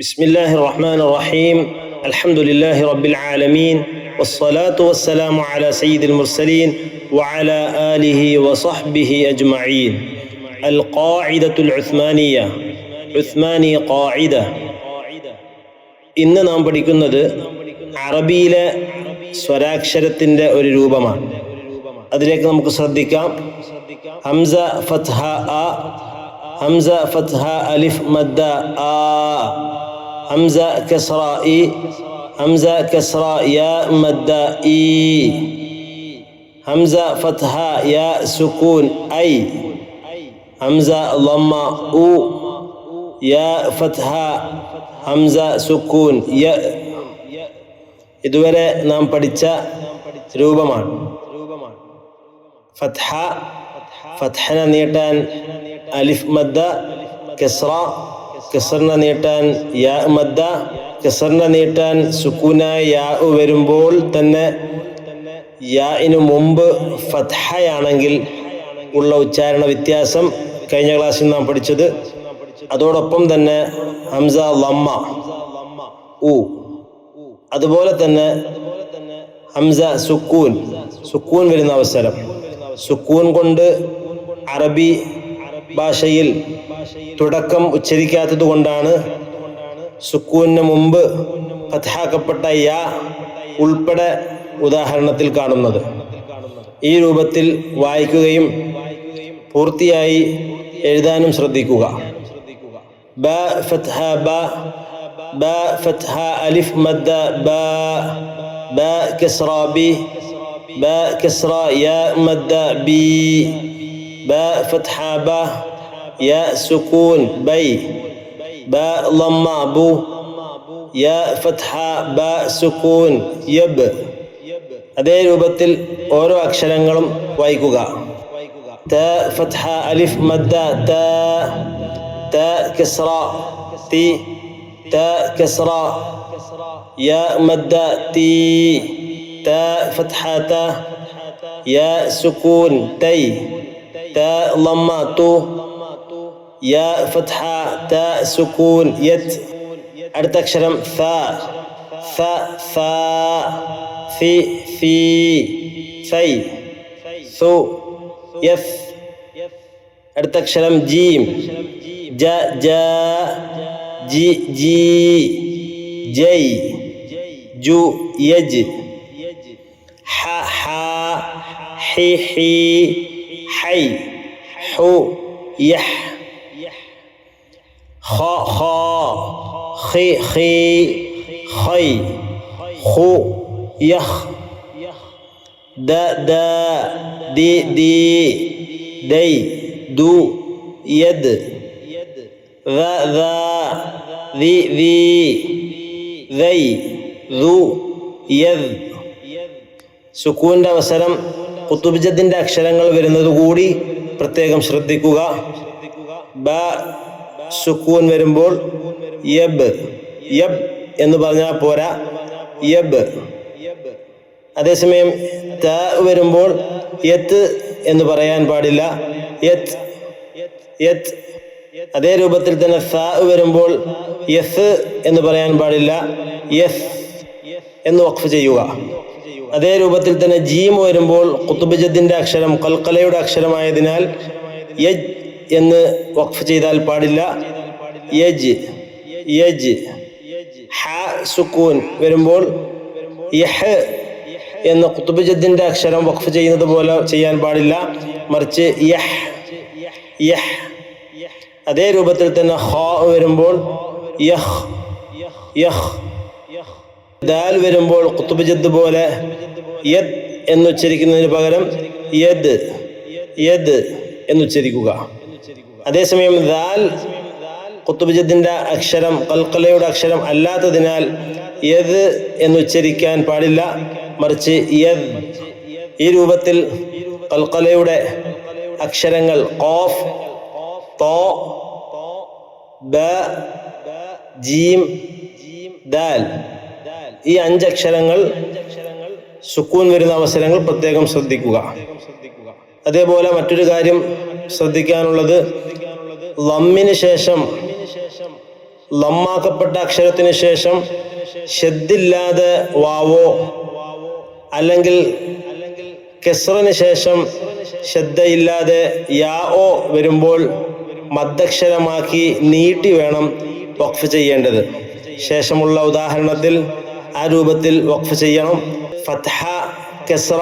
بسم الله الرحمن الرحيم الحمد لله رب العالمين والصلاة والسلام على سيد المرسلين وعلى آله وصحبه أجمعين القاعدة العثمانية عثماني قاعدة ഇന്ന് നാം പഠിക്കുന്നത് അറബിയിലെ സ്വരാക്ഷരത്തിൻ്റെ ഒരു രൂപമാണ് അതിലേക്ക് നമുക്ക് ശ്രദ്ധിക്കാം ഹംസ ഫത്ഹ അ ഹംസ ഫത്ഹ അലിഫ് മദ്ദ ആ ഹംസ കസ്റ ഇ ഹംസ കസ്റ യ മദ്ദ ഈ ഹംസ ഫത്ഹ യ സുക്കൂൻ ഐ ഹംസ ലമ്മ ഉ യ ഫത്ഹ ഹംസ സുക്കൂൻ യ ഇതുവരെ നാം പഠിച്ച രൂപമാണ്. ഫത്ഹ ഫത്ഹന നീട്ടാൻ അലിഫ് മദ്ദ കെസ്ര കെസറിനെ നീട്ടാൻ യാ മദ്ദ കെസറിനെ നീട്ടാൻ സുക്കൂനായ യാ വരുമ്പോൾ തന്നെ യാഇനു മുമ്പ് ഫത്ഹയാണെങ്കിൽ ഉള്ള ഉച്ചാരണ വ്യത്യാസം കഴിഞ്ഞ ക്ലാസ്സിൽ നാം പഠിച്ചത്. അതോടൊപ്പം തന്നെ ഹംസ ലമ്മ ഉ. അതുപോലെ തന്നെ ഹംസ സുക്കൂൻ. സുക്കൂൻ വരുന്ന അവസരം. സുക്കൂൻ കൊണ്ട് അറബി ഭാഷയിൽ തുടക്കം ഉച്ചരിക്കാത്തത് കൊണ്ടാണ് സുക്കൂന് മുമ്പ് കഥാക്കപ്പെട്ട യാ ഉൾപ്പെടെ ഉദാഹരണത്തിൽ കാണുന്നത്. ഈ രൂപത്തിൽ വായിക്കുകയും പൂർത്തിയായി എഴുതാനും ശ്രദ്ധിക്കുക. ബ ബ ബ മദ്ദ ബ ബ ബി ബ മദ്ദ ബി ബ ഫത്ഹ ബ യ സുക്കൂൻ ബൈ ബ ലമ്മ ബു യ ഫത്ഹ ബ സുക്കൂൻ യബ് അതേ രൂപത്തിൽ ഓരോ അക്ഷരങ്ങളും വായിക്കുക. ത ഫത്ഹ അലിഫ് മദ്ദ ത ത കസ്റ തി ത കസ്റ യ മദ്ദ തി ത ഫത്ഹ ത യ സുക്കൂൻ തൈ. ത ലമ്മ തു യ ഫത്ഹ ത സുക്കൂൻ യത് അടുത്ത അക്ഷരം ഥ ഥ ഥ ഫി ഫി ഫൈ സു യഫ് അടുത്ത അക്ഷരം ജീം ജ ജ ജി ജി ജയ് ജു യജ് ഹ ഹ ഹി ഹി حي حو يح خا خا خي خي خي خو يخ دا دا دي دي دي دو يد ذا ذا ذي ذي ذي ذو يذ سكون دا وسلم കുത്തുബിജത്തിന്റെ അക്ഷരങ്ങൾ വരുന്നത് കൂടി പ്രത്യേകം ശ്രദ്ധിക്കുക. ബ സുക്കൂൻ വരുമ്പോൾ യബ്. യബ് എന്ന് പറഞ്ഞാൽ പോരാ യബ്. അതേസമയം ത വരുമ്പോൾ യത്ത് എന്ന് പറയാൻ പാടില്ല. യത്ത് യത്ത്. അതേ രൂപത്തിൽ തന്നെ സ വരുമ്പോൾ യസ് എന്ന് പറയാൻ പാടില്ല. യസ് എന്ന് വഖഫ് ചെയ്യുക. അതേ രൂപത്തിൽ തന്നെ ജീം വരുമ്പോൾ കുത്തുബിജത്തിന്റെ അക്ഷരം കൽക്കലയുടെ അക്ഷരമായതിനാൽ യജ് എന്ന് വഖഫ് ചെയ്താൽ പാടില്ല. യജ് യജ് ഹ സുക്കൂൻ വരുമ്പോൾ യഹ് എന്ന കുത്തുബുജദ്ദിന്റെ അക്ഷരം വഖഫ് ചെയ്യുന്നത് പോലെ ചെയ്യാൻ പാടില്ല. മറിച്ച് യഹ് യഹ്. അതേ രൂപത്തിൽ തന്നെ ഹ വരുമ്പോൾ യഹ് യഹ്. ദാൽ വരുമ്പോൾ കുത്തുബുജദ് പോലെ യദ് എന്നുച്ചരിക്കുന്നതിന് പകരം യദ് യദ് എന്നുച്ചരിക്കുക. അതേസമയം ദാൽ കുത്തുബുജദ്ദിന്റെ അക്ഷരം കൽക്കലയുടെ അക്ഷരം അല്ലാത്തതിനാൽ യദ് എന്നുച്ചരിക്കാൻ പാടില്ല. മറിച്ച് യദ് ഈ രൂപത്തിൽ കൽക്കലയുടെ അക്ഷരങ്ങൾ ഓഫ് തോ ബ ജീം ദാൽ ഈ അഞ്ചക്ഷരങ്ങൾ സുക്കൂൻ വരുന്ന അവസരങ്ങൾ പ്രത്യേകം ശ്രദ്ധിക്കുക. അതേപോലെ മറ്റൊരു കാര്യം ശ്രദ്ധിക്കാനുള്ളത് ലമ്മിന് ശേഷം ലമ്മാക്കപ്പെട്ട അക്ഷരത്തിന് ശേഷം ഷദ്ദില്ലാതെ വാവോ അല്ലെങ്കിൽ കെസറിന് ശേഷം ശ്രദ്ധയില്ലാതെ യാ ഓ വരുമ്പോൾ മദ്ദക്ഷരമാക്കി നീട്ടി വേണം വഖഫ് ചെയ്യേണ്ടത്. ശേഷമുള്ള ഉദാഹരണത്തിൽ ആ രൂപത്തിൽ വഖഫ് ചെയ്യണം. ഫത്ഹ കെസ്ര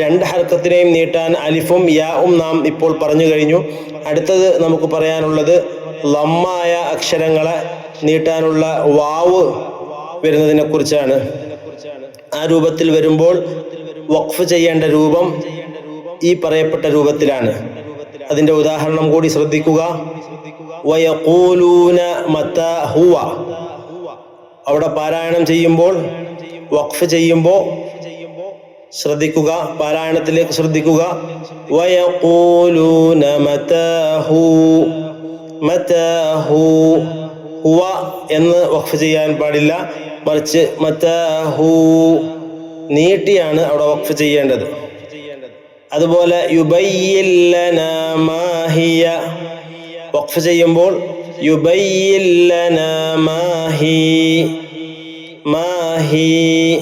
രണ്ട് ഹർക്കത്തിനെയും നീട്ടാൻ അലിഫും യാവും നാം ഇപ്പോൾ പറഞ്ഞു കഴിഞ്ഞു. അടുത്തത് നമുക്ക് പറയാനുള്ളത് ലമ്മായ അക്ഷരങ്ങളെ നീട്ടാനുള്ള വാവ് വരുന്നതിനെ കുറിച്ചാണ്. ആ രൂപത്തിൽ വരുമ്പോൾ വഖഫ് ചെയ്യേണ്ട രൂപം ഈ പറയപ്പെട്ട രൂപത്തിലാണ്. അതിന്റെ ഉദാഹരണം കൂടി ശ്രദ്ധിക്കുക. ഹുവ. അവിടെ പാരായണം ചെയ്യുമ്പോൾ വഖഫ് ചെയ്യുമ്പോൾ ശ്രദ്ധിക്കുക പാരായണത്തിലേക്ക് ശ്രദ്ധിക്കുക. ഹുവ എന്ന് വഖഫ് ചെയ്യാൻ പാടില്ല. മറിച്ച് മത്താ നീട്ടിയാണ് അവിടെ വഖഫ് ചെയ്യേണ്ടത്. അതുപോലെ യുബൈ വഖഫ് ചെയ്യുമ്പോൾ യുബയ്യില്ലന മാഹി മാഹി.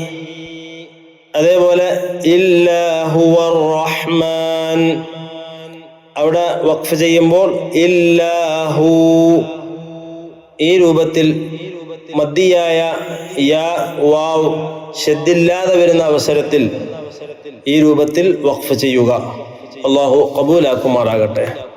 അതേപോലെ ഇല്ലാഹുവർ റഹ്മാൻ അവിടെ വഖഫ് ചെയ്യുമ്പോൾ ഇല്ലാഹു. ഈ രൂപത്തിൽ മദ്ദിയായ യാ വാവ് ഷദ്ദില്ലാതെ വരുന്ന അവസരത്തിൽ ഈ രൂപത്തിൽ വഖഫ് ചെയ്യുക. അള്ളാഹു കബൂലാക്കുമാറാകട്ടെ